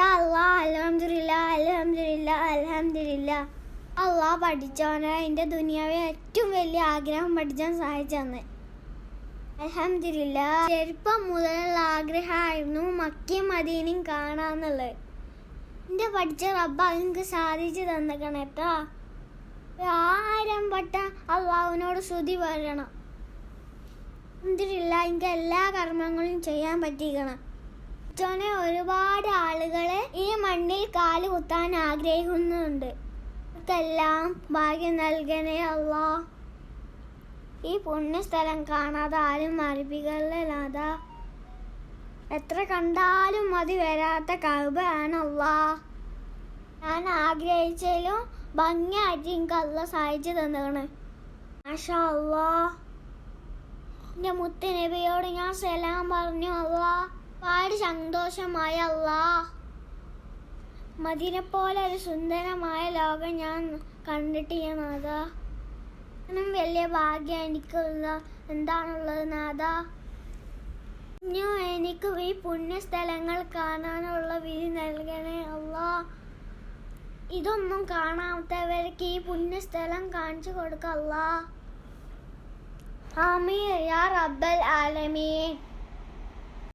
അല്ലാ അലഹമില്ല അലഹമില്ല അലഹമില്ല അള്ളാഹ് പഠിച്ചോനെ എന്റെ ദുനിയാവെ ഏറ്റവും വലിയ ആഗ്രഹം പഠിച്ചാൻ സഹായിച്ചു തന്നെ അലഹമില്ല ചെറുപ്പം മുതലുള്ള ആഗ്രഹമായിരുന്നു മക്കയും മദീനയും കാണാന്നുള്ളത്. എന്റെ പഠിച്ച റബ്ബ എനിക്ക് സാധിച്ചു തന്നേക്കണേട്ടാ ആയിരം വട്ട അള്ളാഹുവിനോട് ശ്രുതി പറയണം. എന്തിട്ടില്ല എനിക്ക് എല്ലാ കർമ്മങ്ങളും ചെയ്യാൻ പറ്റിക്കണം ചോനെ ഒരുപാട് ആളുകളെ ഈ മണ്ണിൽ കാൽ കുത്താൻ ആഗ്രഹിക്കുന്നുണ്ട്. അവർക്കെല്ലാം ഭാഗ്യം നൽകണേ അല്ല ഈ പുണ്യസ്ഥലം കാണാതെ ആരും മറിപ്പിക്കലാത എത്ര കണ്ടാലും മതി വരാത്ത അള്ളാ. ഞാൻ ആഗ്രഹിച്ചാലും ഭംഗിയായിട്ട് എനിക്ക് അല്ല സഹായിച്ചു തന്നാണ് മാഷാ എന്റെ മുത്തനബിയോട് ഞാൻ സലാം പറഞ്ഞു അള്ളാ. ഒരുപാട് സന്തോഷമായ അള്ളാ മതിനെപ്പോലെ പോലെ ഒരു സുന്ദരമായ ലോകം ഞാൻ കണ്ടിട്ടില്ല നാഥ ഇതിനും വലിയ ഭാഗ്യം എനിക്കുള്ള എന്താണുള്ളത് നാഥ? ഇനിയോ എനിക്ക് ഈ പുണ്യസ്ഥലങ്ങൾ കാണാനുള്ള വിധി നൽകണേ അള്ളാ ഇതൊന്നും കാണാത്തവർക്ക് ഈ പുണ്യസ്ഥലം കാണിച്ചു കൊടുക്കല്ല ആമീൻ യാ റബ്ബൽ ആലമീൻ.